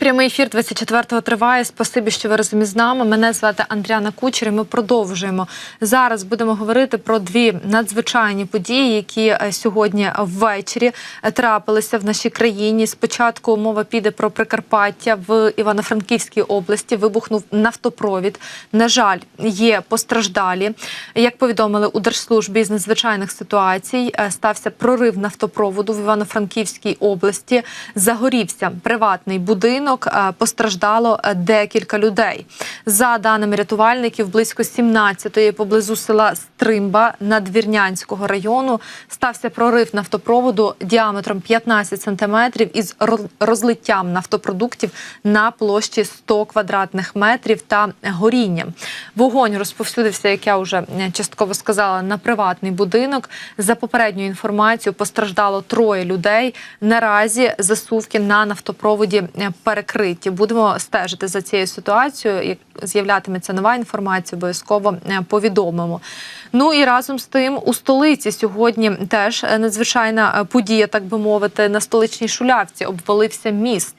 Прямий ефір 24-го триває. Спасибі, що ви разом із нами. Мене звати Андріана Кучер. і Ми продовжуємо зараз. Будемо говорити про дві надзвичайні події, які е, сьогодні ввечері е, трапилися в нашій країні. Спочатку мова піде про Прикарпаття в Івано-Франківській області. Вибухнув нафтопровід. На жаль, є постраждалі. Як повідомили у держслужбі з надзвичайних ситуацій, е, стався прорив нафтопроводу в Івано-Франківській області. Загорівся приватний будинок. Е, Постраждало е, декілька людей. За даними рятувальників, близько 17-ї поблизу села Стримба Надвірнянського району стався прорив нафтопроводу діаметром 15 сантиметрів із роз- розлиттям нафтопродуктів на площі 100 квадратних метрів та горінням. Вогонь розповсюдився, як я вже е, частково сказала, на приватний будинок. За попередньою інформацією, постраждало троє людей. Наразі засувки на нафтопроводі е, перекриті. Будемо стежити за цією ситуацією. Як з'являтиметься нова інформація, обов'язково е, повідомимо. Ну і разом з тим у столиці сьогодні теж е, надзвичайна е, подія, так би мовити, на столичній шулявці обвалився міст.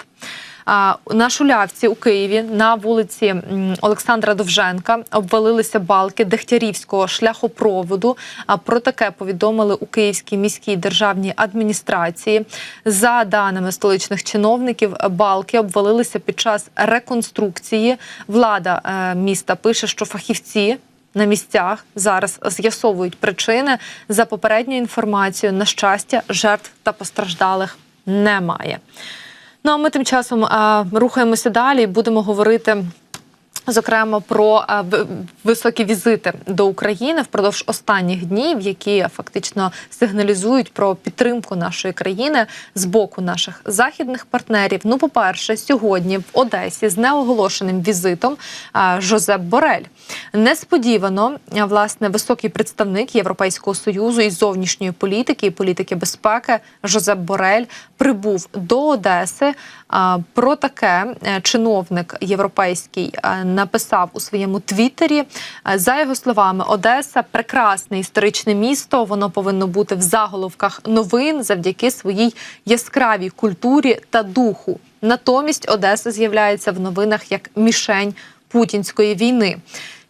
На Шулявці у Києві на вулиці Олександра Довженка обвалилися балки Дегтярівського шляхопроводу. Про таке повідомили у Київській міській державній адміністрації. За даними столичних чиновників, балки обвалилися під час реконструкції. Влада е, міста пише, що фахівці. На місцях зараз з'ясовують причини за попередньою інформацією. На щастя, жертв та постраждалих немає. Ну а ми тим часом а, рухаємося далі. Будемо говорити. Зокрема, про високі візити до України впродовж останніх днів, які фактично сигналізують про підтримку нашої країни з боку наших західних партнерів. Ну, по-перше, сьогодні в Одесі з неоголошеним візитом Жозеп Борель несподівано власне високий представник Європейського союзу із зовнішньої політики і політики безпеки Жозеп Борель прибув до Одеси. Про таке е, чиновник європейський е, написав у своєму твіттері. Е, За його словами, Одеса прекрасне історичне місто. Воно повинно бути в заголовках новин завдяки своїй яскравій культурі та духу. Натомість Одеса з'являється в новинах як мішень путінської війни.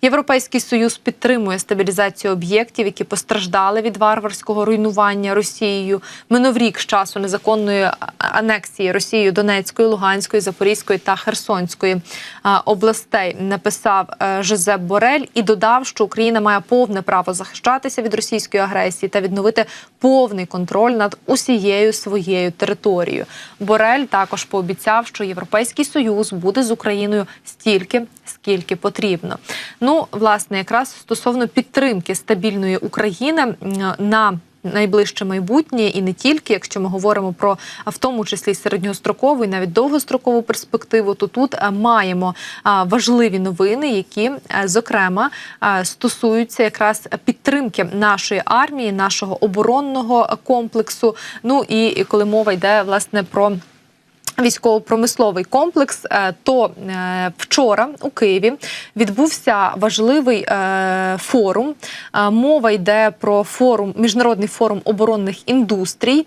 Європейський союз підтримує стабілізацію об'єктів, які постраждали від варварського руйнування Росією. Минув рік з часу незаконної анексії Росією Донецької, Луганської, Запорізької та Херсонської областей. Написав е, Жозеп Борель і додав, що Україна має повне право захищатися від російської агресії та відновити повний контроль над усією своєю територією. Борель також пообіцяв, що Європейський союз буде з Україною стільки, скільки потрібно. Ну, власне, якраз стосовно підтримки стабільної України на Найближче майбутнє і не тільки, якщо ми говоримо про в тому числі середньострокову і навіть довгострокову перспективу, то тут маємо важливі новини, які зокрема стосуються якраз підтримки нашої армії, нашого оборонного комплексу. Ну і коли мова йде власне про Військово-промисловий комплекс, е, то е, вчора у Києві відбувся важливий е, форум. Мова йде про форум, міжнародний форум оборонних індустрій.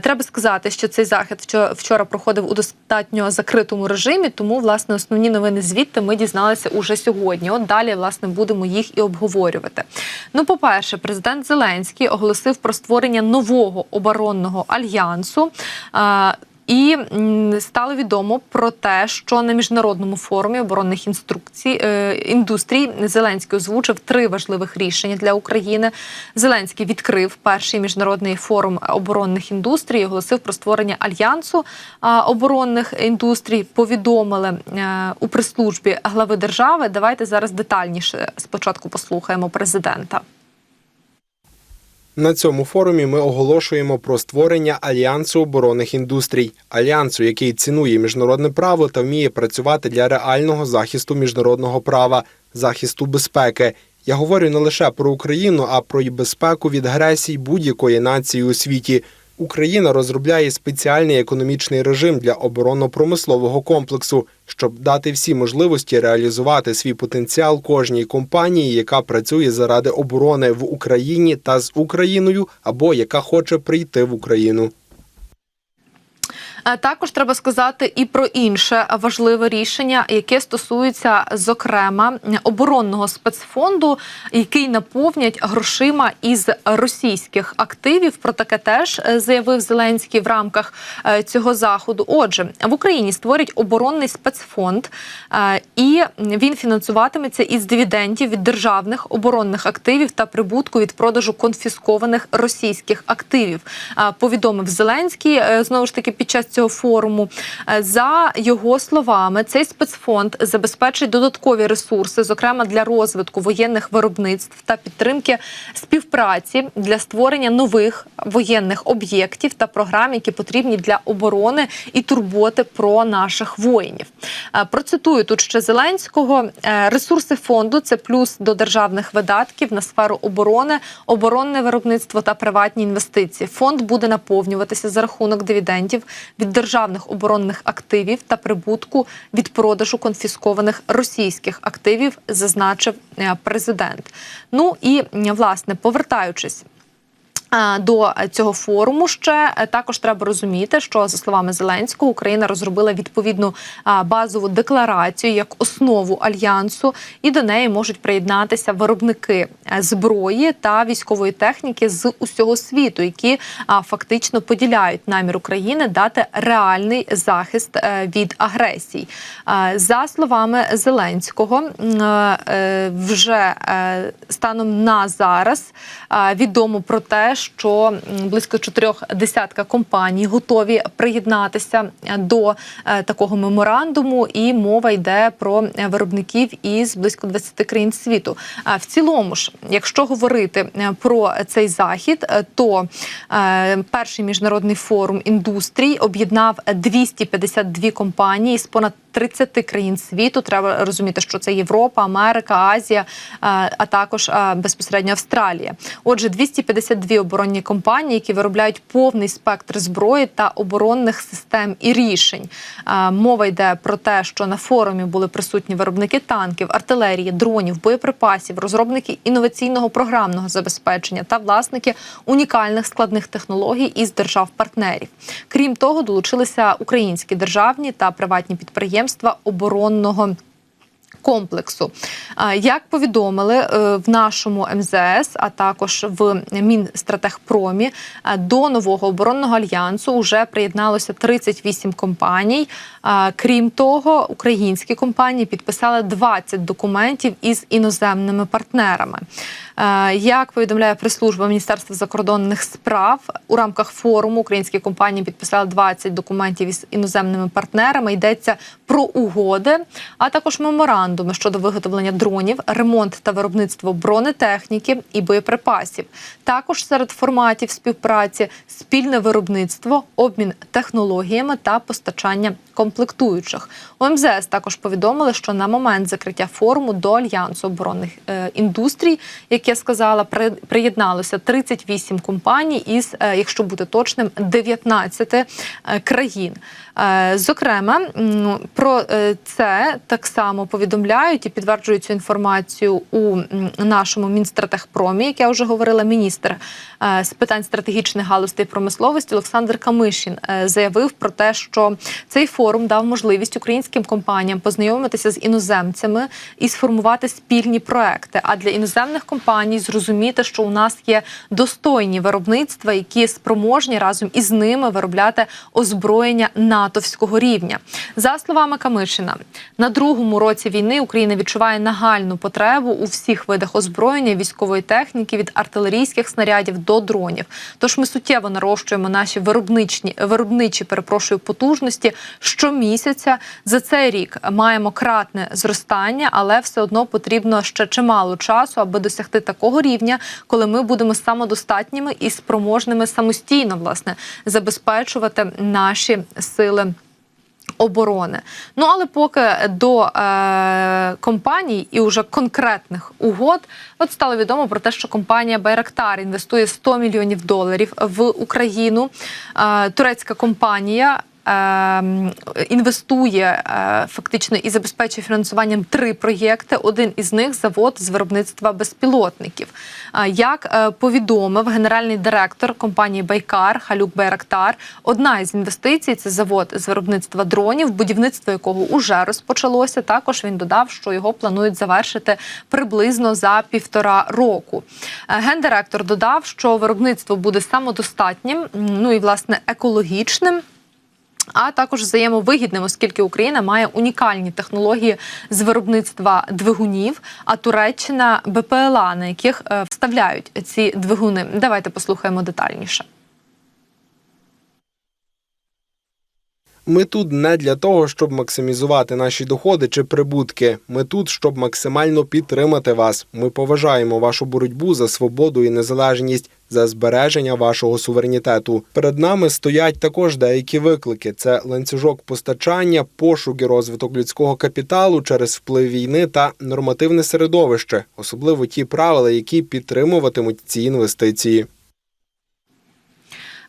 Треба сказати, що цей захід вчо- вчора проходив у достатньо закритому режимі, тому власне основні новини звідти ми дізналися уже сьогодні. От далі власне будемо їх і обговорювати. Ну, по-перше, президент Зеленський оголосив про створення нового оборонного альянсу. І стало відомо про те, що на міжнародному форумі оборонних інструкцій е, індустрій Зеленський озвучив три важливих рішення для України. Зеленський відкрив перший міжнародний форум оборонних індустрій, оголосив про створення альянсу оборонних індустрій. Повідомили е, у прес-службі глави держави. Давайте зараз детальніше спочатку послухаємо президента. На цьому форумі ми оголошуємо про створення альянсу оборонних індустрій, альянсу, який цінує міжнародне право та вміє працювати для реального захисту міжнародного права, захисту безпеки. Я говорю не лише про Україну, а про й безпеку від агресій будь-якої нації у світі. Україна розробляє спеціальний економічний режим для оборонно-промислового комплексу, щоб дати всі можливості реалізувати свій потенціал кожній компанії, яка працює заради оборони в Україні та з Україною, або яка хоче прийти в Україну. Е, Також треба сказати і про інше важливе рішення, яке стосується зокрема оборонного спецфонду, який наповнять грошима із російських активів. Про таке теж е, заявив Зеленський в рамках е, цього заходу. Отже, в Україні створять оборонний спецфонд, і він фінансуватиметься із дивідендів від державних оборонних активів та прибутку від продажу конфіскованих російських активів. Повідомив Зеленський знову ж таки під час цього форуму. Е, За його словами, цей спецфонд забезпечить додаткові ресурси, зокрема для розвитку воєнних виробництв та підтримки співпраці для створення нових воєнних об'єктів та програм, які потрібні для оборони і турботи про наших воїнів. Е, Процитую тут ще Зеленського: Е, ресурси фонду це плюс до державних видатків на сферу оборони, оборонне виробництво та приватні інвестиції. Фонд буде наповнюватися за рахунок дивідендів від державних оборонних активів та прибутку від продажу конфіскованих російських активів, зазначив е, президент. Ну і власне повертаючись. А, До цього форуму ще е, також треба розуміти, що за словами Зеленського Україна розробила відповідну базову декларацію як основу альянсу, і до неї можуть приєднатися виробники е, зброї та військової техніки з усього світу, які фактично поділяють намір України дати реальний захист е, від агресій. За словами Зеленського, е, вже е, станом на зараз е, відомо про те, що близько чотирьох десятка компаній готові приєднатися до е, такого меморандуму, і мова йде про е, виробників із близько 20 країн світу. А в цілому ж, якщо говорити е, про цей захід, е, то е, перший міжнародний форум індустрій об'єднав 252 компанії з понад 30 країн світу. Треба розуміти, що це Європа, Америка, Азія, е, а також е, безпосередньо Австралія. Отже, 252 оборонні компанії, які виробляють повний спектр зброї та оборонних систем і рішень. Е, Мова йде про те, що на форумі були присутні виробники танків, артилерії, дронів, боєприпасів, розробники інноваційного програмного забезпечення та власники унікальних складних технологій із держав-партнерів. Крім того, долучилися українські державні та приватні підприємства оборонного. Комплексу, як повідомили е, в нашому МЗС, а також в Мінстратегпромі, е, до нового оборонного альянсу вже приєдналося 38 компаній. Крім того, українські компанії підписали 20 документів із іноземними партнерами. Е, Як повідомляє прес-служба Міністерства закордонних справ у рамках форуму українські компанії підписали 20 документів із іноземними партнерами. Йдеться про угоди, а також меморандуми щодо виготовлення дронів, ремонт та виробництво бронетехніки і боєприпасів. Також серед форматів співпраці спільне виробництво, обмін технологіями та постачання комплектуючих. У МЗС також повідомили, що на момент закриття форуму до альянсу оборонних е, індустрій, як я сказала, при, приєдналося 38 компаній із, е, якщо бути точним, 19 е, країн. Зокрема, про е, це так само повідомляють і підтверджують цю інформацію у нашому Мінстратегпромі, як я вже говорила, міністр е, з питань стратегічних галузей промисловості Олександр Камишін е, заявив про те, що цей форум дав можливість українським компаніям познайомитися з іноземцями і сформувати спільні проекти. А для іноземних компаній зрозуміти, що у нас є достойні виробництва, які спроможні разом із ними виробляти озброєння натовського рівня. За словами Камишина, на другому році війни Україна відчуває нагальну потребу у всіх видах озброєння військової техніки від артилерійських снарядів до дронів. Тож ми суттєво нарощуємо наші виробничні виробничі перепрошую потужності щомісяця. За цей рік маємо кратне зростання, але все одно потрібно ще чимало часу, аби досягти такого рівня, коли ми будемо самодостатніми і спроможними самостійно власне забезпечувати наші сили. Оборони, ну але поки до е, компаній і уже конкретних угод, от стало відомо про те, що компанія Байрактар інвестує 100 мільйонів доларів в Україну. Е, турецька компанія інвестує е, фактично і забезпечує фінансуванням три проєкти. Один із них завод з виробництва безпілотників. Е, Як е, повідомив генеральний директор компанії Байкар Халюк Байрактар, одна із інвестицій це завод з виробництва дронів, будівництво якого уже розпочалося. Також він додав, що його планують завершити приблизно за півтора року. Гендиректор додав, що виробництво буде самодостатнім, ну і власне екологічним. А також взаємовигідним, оскільки Україна має унікальні технології з виробництва двигунів, а Туреччина БПЛА, на яких е, вставляють ці двигуни. Давайте послухаємо детальніше. Ми тут не для того, щоб максимізувати наші доходи чи прибутки. Ми тут, щоб максимально підтримати вас. Ми поважаємо вашу боротьбу за свободу і незалежність, за збереження вашого суверенітету. Перед нами стоять також деякі виклики: це ланцюжок постачання, пошук і розвиток людського капіталу через вплив війни та нормативне середовище, особливо ті правила, які підтримуватимуть ці інвестиції.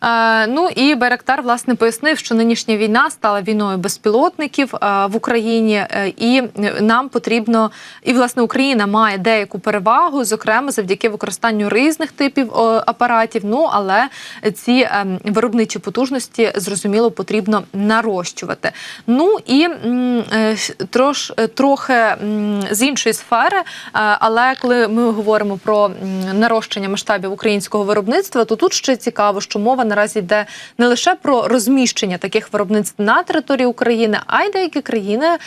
Е, ну і Байрактар власне пояснив, що нинішня війна стала війною безпілотників е, в Україні, е, і нам потрібно, і власне Україна має деяку перевагу, зокрема завдяки використанню різних типів апаратів. Ну але ці е, виробничі потужності зрозуміло потрібно нарощувати. Ну і трош, трохи з іншої сфери, але коли ми говоримо про нарощення масштабів українського виробництва, то тут ще цікаво, що мова наразі йде не лише про розміщення таких виробництв на території України, а й деякі країни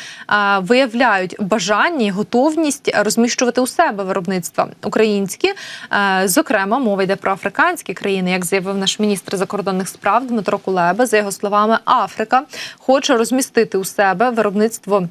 виявляють бажання і готовність розміщувати у себе виробництва українські. Зокрема, мова йде про африканські країни, як заявив наш міністр закордонних справ Дмитро Кулеба. За його словами, Африка хоче розмістити у себе виробництво.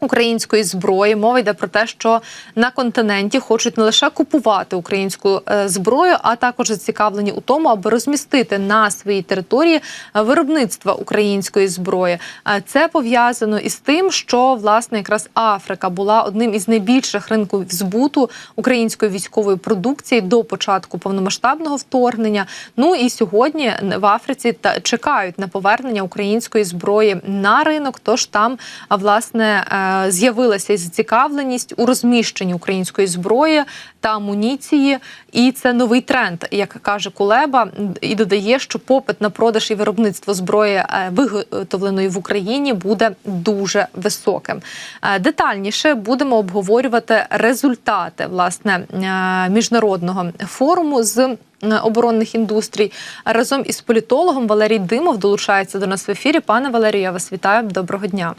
Української зброї мова йде про те, що на континенті хочуть не лише купувати українську е, зброю, а також зацікавлені у тому, аби розмістити на своїй території е, виробництва української зброї. Е, Це пов'язано із тим, що власне якраз Африка була одним із найбільших ринків збуту української військової продукції до початку повномасштабного вторгнення. Ну і сьогодні в Африці та чекають на повернення української зброї на ринок. Тож там власне з'явилася і зацікавленість у розміщенні української зброї та амуніції. І це новий тренд, як каже Кулеба, і додає, що попит на продаж і виробництво зброї е, виготовленої в Україні буде дуже високим. Е, Детальніше будемо обговорювати результати власне е, міжнародного форуму з е, оборонних індустрій разом із політологом Валерій Димов долучається до нас в ефірі. Пане Валерію, я вас вітаю. Доброго дня.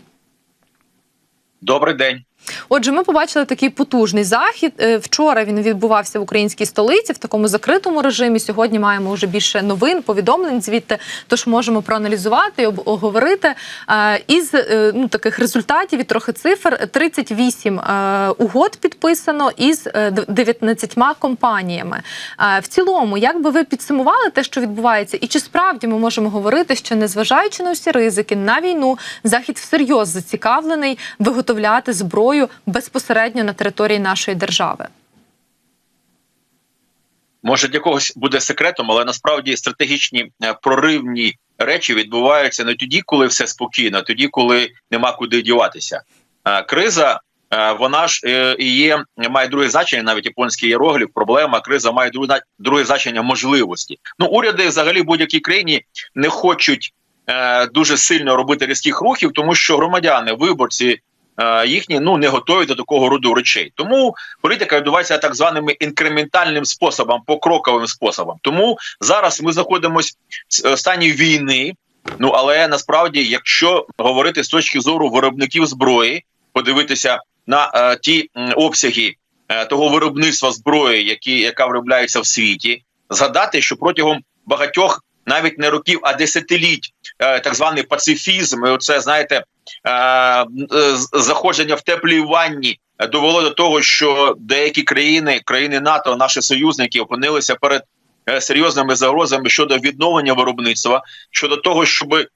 Добрий день. Отже, ми побачили такий потужний захід. Е, Вчора він відбувався в українській столиці в такому закритому режимі. Сьогодні маємо вже більше новин, повідомлень звідти. Тож можемо проаналізувати і об- оговорити. Е, Із е, ну таких результатів і трохи цифр 38 е, угод підписано із е, 19 компаніями. В цілому, як би ви підсумували те, що відбувається, і чи справді ми можемо говорити, що незважаючи на всі ризики на війну, захід всерйоз зацікавлений виготовляти зброю безпосередньо на території нашої держави? Може для когось буде секретом, але насправді стратегічні е, проривні речі відбуваються не тоді, коли все спокійно, тоді, коли нема куди діватися. Е, Криза. е, Вона ж є має друге значення, навіть японський іерогліф, проблема. Криза має друге, друге значення можливості. Ну уряди взагалі в будь-якій країні не хочуть дуже сильно робити різких рухів, тому що громадяни, виборці їхні ну не готові до такого роду речей. Тому політика відбувається так званими інкрементальним способом, покроковим способом. Тому зараз ми знаходимося в стані війни. Ну але насправді, якщо говорити з точки зору виробників зброї, подивитися на е, ті обсяги е, того виробництва зброї, які яка виробляється в світі, згадати, що протягом багатьох навіть не років, а десятиліть, е, так званий пацифізм, і оце знаєте, е, е, заходження в теплій ванні е, довело до того, що деякі країни, країни НАТО, наші союзники, опинилися перед е, серйозними загрозами щодо відновлення виробництва, щодо того, щоб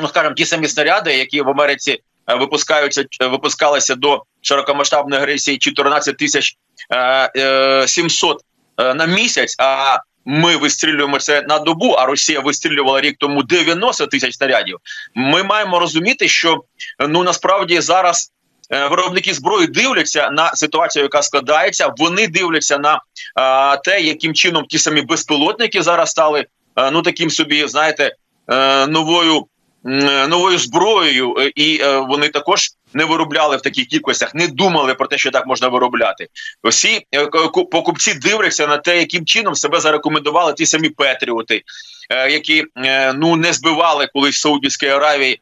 ну скажімо, ті самі снаряди, які в Америці е, випускаються, е, випускалися до широкомасштабної агресії 14 тисяч е, е, 700 е, на місяць. А ми вистрілюємо це на добу, а Росія вистрілювала рік тому 90 тисяч снарядів. Ми маємо розуміти, що ну насправді зараз. е, Виробники зброї дивляться на ситуацію, яка складається. Вони дивляться на а, те, яким чином ті самі безпілотники зараз стали а, ну таким собі, знаєте, е, новою е, новою зброєю, е, і е, вони також не виробляли в таких кількостях, не думали про те, що так можна виробляти. Всі е, покупці дивляться на те, яким чином себе зарекомендували ті самі Петріоти, е, які е, ну не збивали колись в Саудівській Аравії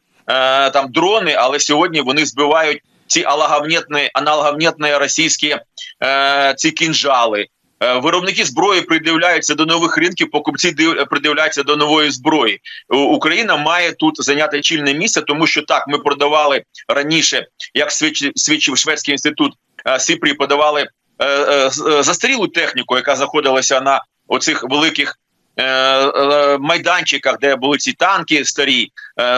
там дрони, але сьогодні вони збивають ці алагавнітні, аналогавнітні російські ці кінжали. Е, Виробники зброї придивляються до нових ринків, покупці див- придивляються до нової зброї. Україна має тут зайняти чільне місце, тому що так ми продавали раніше, як свідчив, шведський інститут е, Сіпрі, подавали е, застарілу техніку, яка знаходилася на оцих великих. Майданчиках, де були ці танки старі,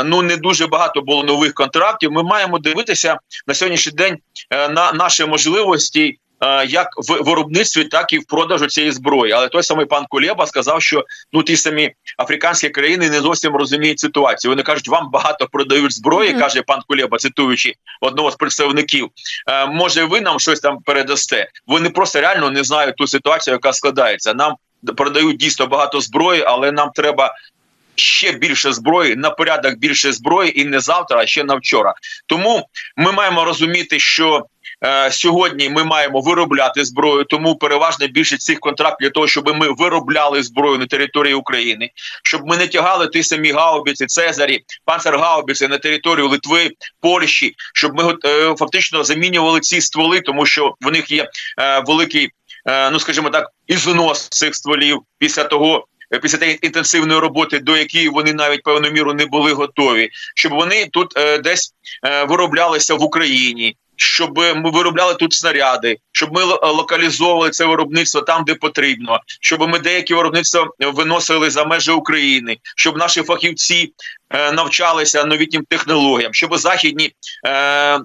ну не дуже багато було нових контрактів. Ми маємо дивитися на сьогоднішній день на наші можливості як в виробництві, так і в продажу цієї зброї. Але той самий пан Кулеба сказав, що ну ті самі африканські країни не зовсім розуміють ситуацію. Вони кажуть, вам багато продають зброї, Мгм. каже пан Кулеба, цитуючи одного з представників. Е, може, ви нам щось там передасте? Вони просто реально не знають ту ситуацію, яка складається. Нам продають дійсно багато зброї, але нам треба. Ще більше зброї на порядок більше зброї, і не завтра, а ще на вчора. Тому ми маємо розуміти, що е, сьогодні ми маємо виробляти зброю. Тому переважно більше цих контрактів для того, щоб ми виробляли зброю на території України, щоб ми не тягали ті самі гаубиці, Цезарі, панцергаубиці на територію Литви, Польщі, щоб ми е, фактично замінювали ці стволи, тому що в них є е, великий, е, ну скажімо так, ізнос цих стволів після того. Е, Після тієї інтенсивної роботи, до якої вони навіть певну міру не були готові, щоб вони тут е, десь е, вироблялися в Україні, щоб ми виробляли тут снаряди, щоб ми локалізовували це виробництво там, де потрібно, щоб ми деякі виробництва виносили за межі України, щоб наші фахівці е, навчалися новітнім технологіям, щоб західні. Е,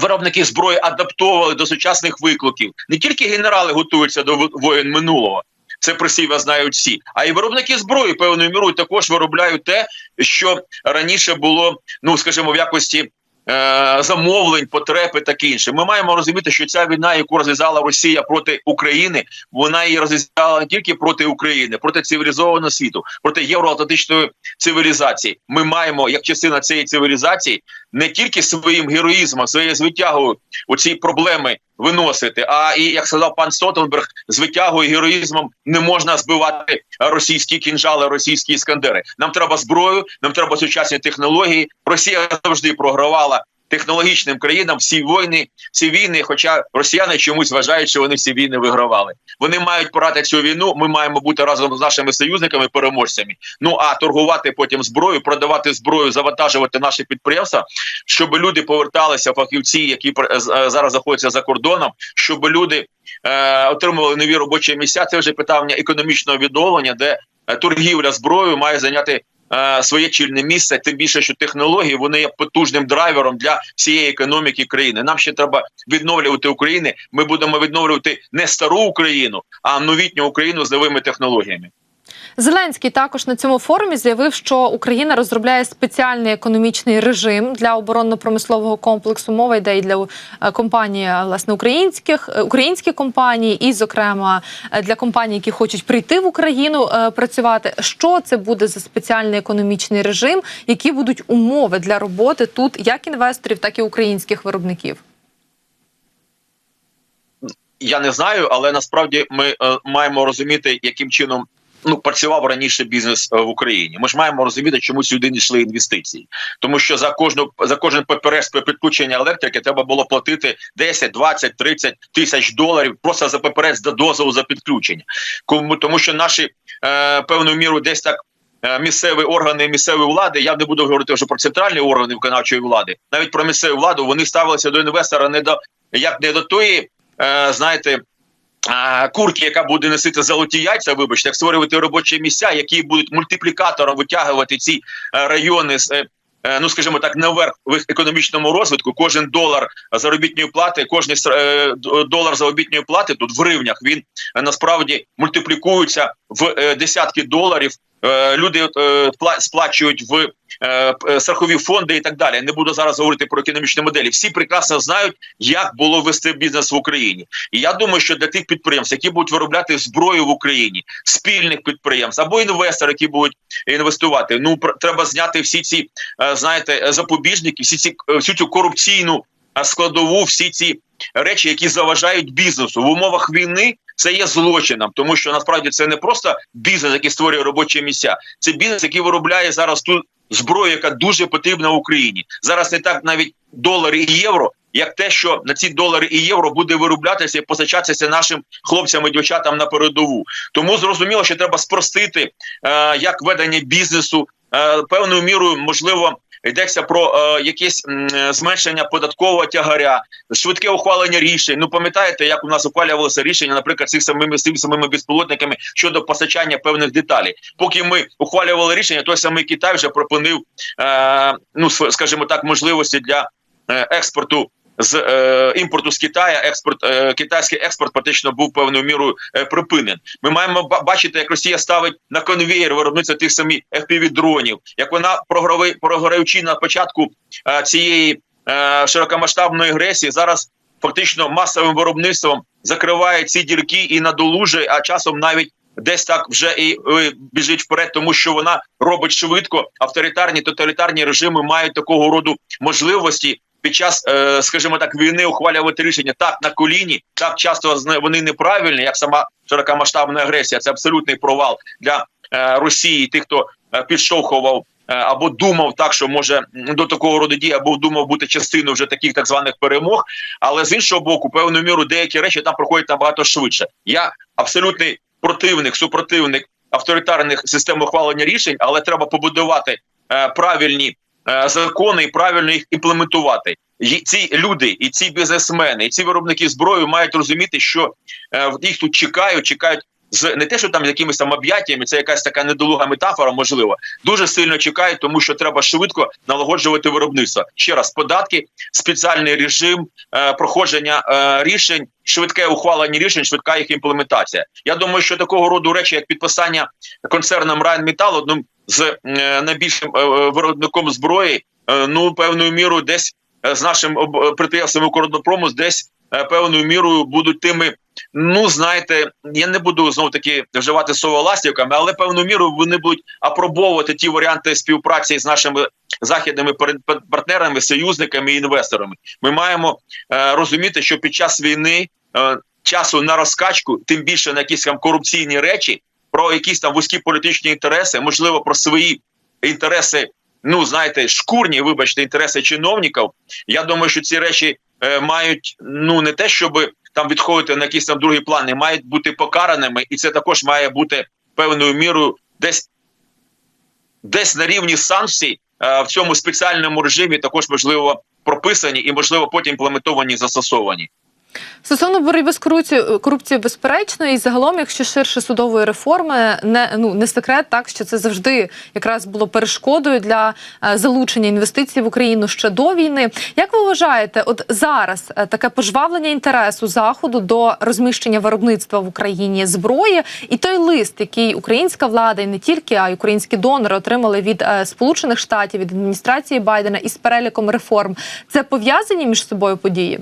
Виробники зброї адаптовували до сучасних викликів. Не тільки генерали готуються до во- воєн минулого, це про себе знають всі, а і виробники зброї певною мірою також виробляють те, що раніше було, ну скажімо, в якості е, замовлень, потреб і таке інше. Ми маємо розуміти, що ця війна, яку розв'язала Росія проти України, вона її розв'язала не тільки проти України, проти цивілізованого світу, проти євроатлантичної цивілізації. Ми маємо, як частина цієї цивілізації, не тільки своїм героїзмом, своєю звитягою оці проблеми виносити. А і як сказав пан Стотенберг, з і героїзмом не можна збивати російські кінжали, російські іскандери. Нам треба зброю, нам треба сучасні технології. Росія завжди програвала. Технологічним країнам всі війни, всі війни, хоча росіяни чомусь вважають, що вони всі війни вигравали. Вони мають порати цю війну. Ми маємо бути разом з нашими союзниками, переможцями. Ну а торгувати потім зброю, продавати зброю, завантажувати наші підприємства, щоб люди поверталися, фахівці, які е, зараз знаходяться за кордоном, щоб люди е, отримували нові робочі місця. Це вже питання економічного відновлення, де е, торгівля зброєю має зайняти. Е, Своє чільне місце, тим більше, що технології вони є потужним драйвером для всієї економіки країни. Нам ще треба відновлювати Україну. Ми будемо відновлювати не стару Україну, а новітню Україну з новими технологіями. Зеленський також на цьому форумі заявив, що Україна розробляє спеціальний економічний режим для оборонно-промислового комплексу. Мова йде і для е, компаній, е, власне, українських е, українські компанії, і, зокрема, для компаній, які хочуть прийти в Україну працювати. Що це буде за спеціальний економічний режим? Які будуть умови для роботи тут, як інвесторів, так і українських виробників? Я не знаю, але насправді ми е, маємо розуміти, яким чином ну працював раніше бізнес е, в Україні. Ми ж маємо розуміти, чому сюди не йшли інвестиції, тому що за кожну за кожен при підключення електрики треба було платити 10, 20, 30 тисяч доларів просто за ППРС до дозволу за підключення. Кому тому, що наші е, певною мірою десь так. е, Місцеві органи місцевої влади, я не буду говорити вже про центральні органи виконавчої влади, навіть про місцеву владу. Вони ставилися до інвестора не до як не до тої, е, знаєте, а, курки, яка буде носити золоті яйця, вибачте, як створювати робочі місця, які будуть мультиплікатором витягувати ці е, райони з е, е, ну скажімо так, наверх в економічному розвитку. Кожен долар заробітної плати, кожен долар заробітної плати тут в гривнях він насправді мультиплікується в десятки доларів. Е, Люди е, сплачують в е, страхові фонди і так далі. Не буду зараз говорити про економічні моделі. Всі прекрасно знають, як було вести бізнес в Україні. І я думаю, що для тих підприємств, які будуть виробляти зброю в Україні, спільних підприємств або інвестори, які будуть інвестувати, ну треба зняти всі ці знаєте запобіжники, всі ці всю цю корупційну складову, всі ці речі, які заважають бізнесу в умовах війни. Це є злочином, тому що насправді це не просто бізнес, який створює робочі місця. Це бізнес, який виробляє зараз ту зброю, яка дуже потрібна Україні. Зараз не так навіть долари і євро, як те, що на ці долари і євро буде вироблятися і постачатися нашим хлопцям і дівчатам на передову. Тому зрозуміло, що треба спростити е, як ведення бізнесу. Е, певною мірою можливо йдеться про е, якесь м, зменшення податкового тягаря, швидке ухвалення рішень. Ну пам'ятаєте, як у нас ухвалювалося рішення, наприклад, цих самими цими самими безпілотниками щодо постачання певних деталей. Поки ми ухвалювали рішення, той самий Китай вже пропонив е, ну скажімо так, можливості для е, експорту. З е, імпорту з Китаю експорт е, китайський експорт практично був певною мірою е, припинен. Ми маємо бачити, як Росія ставить на конвеєр виробництва тих самих fpv дронів, як вона програви, програючи на початку е, цієї е, широкомасштабної агресії, зараз фактично масовим виробництвом закриває ці дірки і надолужує, а часом навіть. Десь так вже і біжить вперед, тому що вона робить швидко. Авторитарні тоталітарні режими мають такого роду можливості під час, е, скажімо так, війни ухвалювати рішення так на коліні, так часто вони неправильні, як сама широкомасштабна агресія. Це абсолютний провал для е, Росії, тих, хто е, підштовхував або думав так, що може до такого роду дій, або думав бути частиною вже таких так званих перемог. Але з іншого боку, певною міру деякі речі там проходять набагато швидше. Я абсолютний противник, супротивник авторитарних систем ухвалення рішень, але треба побудувати правильні закони і правильно їх імплементувати. Ї- Ці люди, і ці бізнесмени, і ці виробники зброї мають розуміти, що е, їх тут чекають, чекають з не те, що там якимись там об'яттями, це якась така недолуга метафора, можливо, дуже сильно чекають, тому що треба швидко налагоджувати виробництво. Ще раз, податки, спеціальний режим е, проходження е, рішень, швидке ухвалення рішень, швидка їх імплементація. Я думаю, що такого роду речі, як підписання концерном Райнметал, одним з е, найбільшим е, е, виробником зброї, е, ну певною мірою десь е, з нашим е, підприємством Укрдопрому десь певною мірою будуть тими. Ну знаєте, я не буду знов таки вживати слово ластівками, але певною мірою вони будуть апробовувати ті варіанти співпраці з нашими західними пар- пар- партнерами, союзниками і інвесторами. Ми маємо е, розуміти, що під час війни е, часу на розкачку, тим більше на якісь там корупційні речі, про якісь там вузькі політичні інтереси, можливо, про свої інтереси. Ну, знаєте, шкурні, вибачте, інтереси чиновників. Я думаю, що ці речі е, мають ну не те, щоб там відходити на якісь там другі плани, мають бути покараними, і це також має бути певною мірою десь десь на рівні санкцій е, в цьому спеціальному режимі також можливо прописані і можливо потім імплементовані, застосовані. Стосовно боротьби з корупцією, корупцією безперечно, і загалом, якщо ширше судової реформи, не ну не секрет, так що це завжди якраз було перешкодою для е, залучення інвестицій в Україну ще до війни. Як ви вважаєте, от зараз е, таке пожвавлення інтересу заходу до розміщення виробництва в Україні зброї, і той лист, який українська влада і не тільки, а й українські донори отримали від е, Сполучених Штатів від адміністрації Байдена із переліком реформ, це пов'язані між собою події?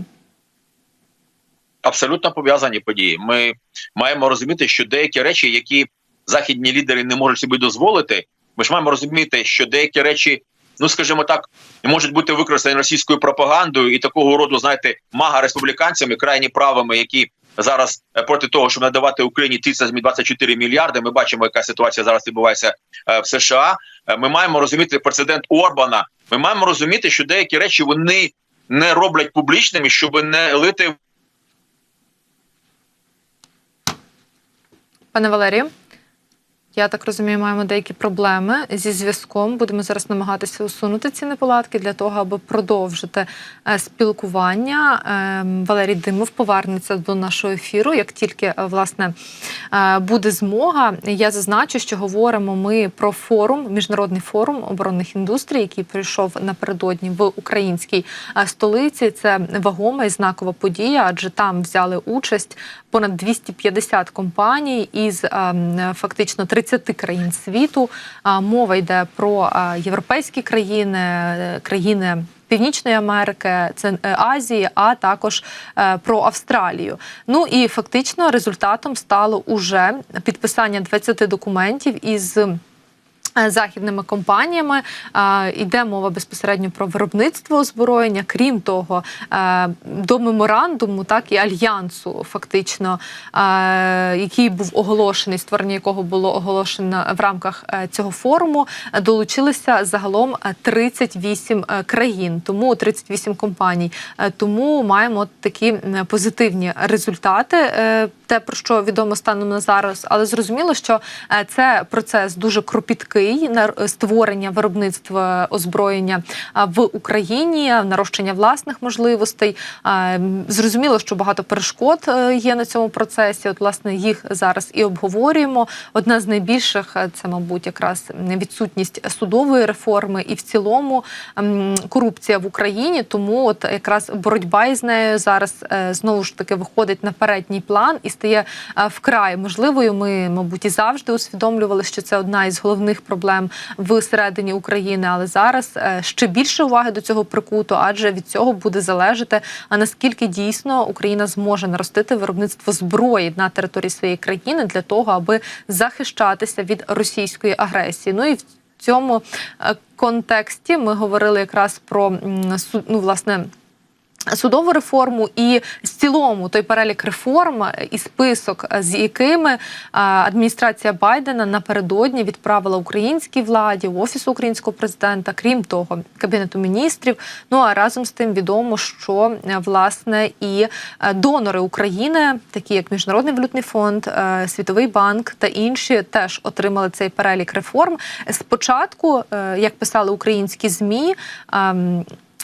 Абсолютно пов'язані події. Ми маємо розуміти, що деякі речі, які західні лідери не можуть собі дозволити, ми ж маємо розуміти, що деякі речі, ну скажімо так, можуть бути використані російською пропагандою і такого роду, знаєте, мага республіканцями, крайні правими, які. Зараз е, проти того, щоб надавати Україні 324 мільярди, ми бачимо, яка ситуація зараз відбувається е, в США. Е, Ми маємо розуміти прецедент Орбана. Ми маємо розуміти, що деякі речі вони не роблять публічними, щоб не лити Пане Валерію? Я так розумію, маємо деякі проблеми зі зв'язком. Будемо зараз намагатися усунути ці неполадки для того, аби продовжити е, спілкування. Ем, Валерій Димов повернеться до нашого ефіру. Як тільки е, власне е, буде змога, я зазначу, що говоримо ми про форум, міжнародний форум оборонних індустрій, який прийшов напередодні в українській столиці. Це вагома і знакова подія, адже там взяли участь понад 250 компаній із ем, фактично 30 країн світу. Мова йде про європейські країни, е, країни. Північної Америки, е, Азії, а також е, про Австралію. Ну і фактично результатом стало уже підписання 20 документів із. Е, Західними компаніями Е, йде мова безпосередньо про виробництво озброєння. Крім того, е, до меморандуму, так і альянсу, фактично, е, який був оголошений, створення якого було оголошено в рамках е, цього форуму, е, долучилися загалом е, 38 е, країн, тому 38 компаній. Е, Тому маємо такі позитивні результати. Те, про що відомо станом на зараз, але зрозуміло, що е, це процес дуже кропіткий на створення виробництва озброєння в Україні, нарощення власних можливостей. Зрозуміло, що багато перешкод е, є на цьому процесі. От, власне, їх зараз і обговорюємо. Одна з найбільших е, це, мабуть, якраз відсутність судової реформи і в цілому корупція в Україні. Тому от якраз боротьба із нею зараз знову ж таки виходить на передній план і стає е, вкрай можливою. Ми, мабуть, і завжди усвідомлювали, що це одна із головних проблем всередині України. Але зараз е, ще більше уваги до цього прикуто, адже від цього буде залежати, а наскільки дійсно Україна зможе наростити виробництво зброї на території своєї країни для того, аби захищатися від російської агресії. Ну і в цьому е, контексті ми говорили якраз про ну, власне. Судову реформу і в цілому той перелік реформ е, і список, е, з якими е, адміністрація Байдена напередодні відправила українській владі, офісу українського президента, крім того, кабінету міністрів. Ну а разом з тим відомо, що власне і донори України, такі як Міжнародний валютний фонд, Світовий банк та інші, теж отримали цей перелік реформ. Спочатку, як писали українські змі.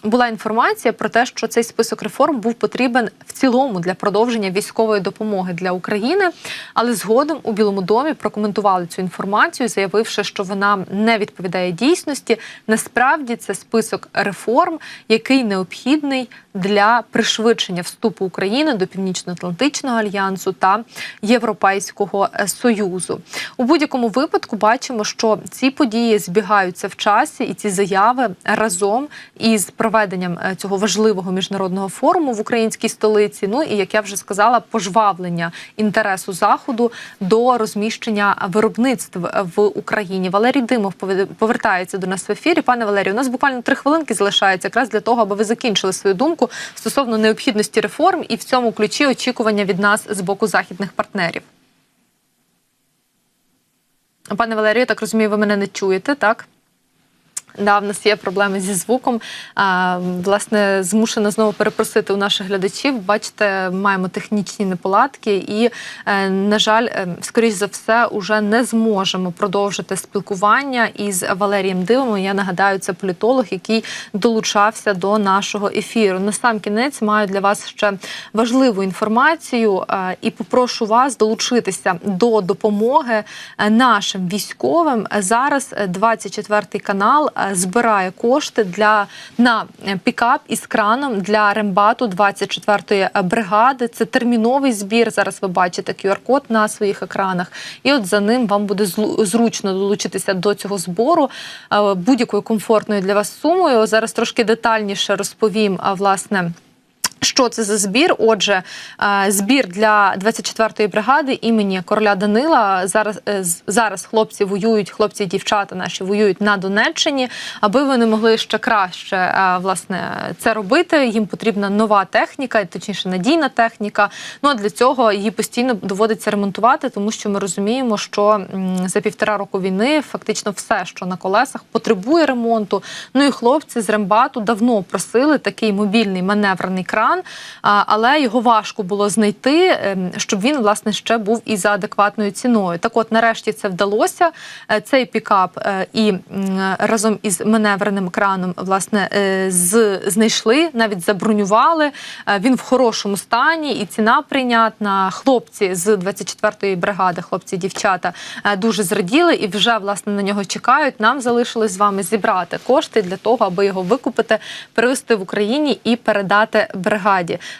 Була інформація про те, що цей список реформ був потрібен в цілому для продовження військової допомоги для України. Але згодом у Білому домі прокоментували цю інформацію, заявивши, що вона не відповідає дійсності. Насправді це список реформ, який необхідний для пришвидшення вступу України до Північно-Атлантичного альянсу та Європейського е, союзу. У будь-якому випадку бачимо, що ці події збігаються в часі, і ці заяви разом із проведенням е, цього важливого міжнародного форуму в українській столиці. Ну і як я вже сказала, пожвавлення інтересу заходу до розміщення виробництв в Україні. Валерій Димов повертається до нас в ефірі. Пане Валерію, у нас буквально три хвилинки залишається якраз для того, аби ви закінчили свою думку стосовно необхідності реформ і в цьому ключі очікування від нас з боку західних партнерів. Пане Валерію, я так розумію, ви мене не чуєте, так? Да, в нас є проблеми зі звуком. А, власне, змушена знову перепросити у наших глядачів. Бачите, маємо технічні неполадки, і, е, на жаль, е, скоріш за все, уже не зможемо продовжити спілкування із Валерієм Дивом. Я нагадаю, це політолог, який долучався до нашого ефіру. На сам кінець маю для вас ще важливу інформацію е, і попрошу вас долучитися до допомоги нашим військовим. Зараз е, 24 канал збирає кошти для на е, пікап із краном для рембату 24-ї бригади. Це терміновий збір. Зараз ви бачите QR-код на своїх екранах, і от за ним вам буде зручно долучитися до цього збору е, будь-якою комфортною для вас сумою. Зараз трошки детальніше розповім. Власне. Що це за збір? Отже, е, збір для 24-ї бригади імені короля Данила. Зараз е, зараз хлопці воюють, хлопці і дівчата наші воюють на Донеччині. Аби вони могли ще краще е, власне це робити. Їм потрібна нова техніка, точніше надійна техніка. Ну а для цього її постійно доводиться ремонтувати, тому що ми розуміємо, що за півтора року війни фактично все, що на колесах, потребує ремонту. Ну і хлопці з рембату давно просили такий мобільний маневрений кран. Кран, але його важко було знайти, ем, щоб він власне ще був і за адекватною ціною. Так, от нарешті це вдалося. Е, Цей пікап е, і разом із маневреним краном власне е, з знайшли, навіть забронювали. Він в хорошому стані, і ціна прийнятна. Хлопці з 24-ї бригади, хлопці, дівчата, дуже зраділи і вже власне на нього чекають. Нам залишилось з вами зібрати кошти для того, аби його викупити, привезти в Україні і передати бригаді.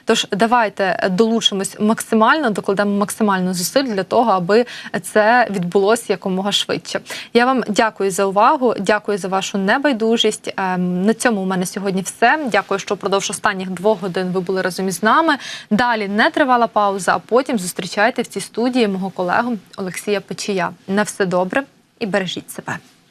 Тож давайте долучимось максимально, докладемо максимально зусиль для того, аби це відбулося якомога швидше. Я вам дякую за увагу. Дякую за вашу небайдужість. Ем, На цьому у мене сьогодні все. Дякую, що впродовж останніх двох годин ви були разом із нами. Далі не тривала пауза, а потім зустрічайте в цій студії мого колегу Олексія Печія. На все добре і бережіть себе.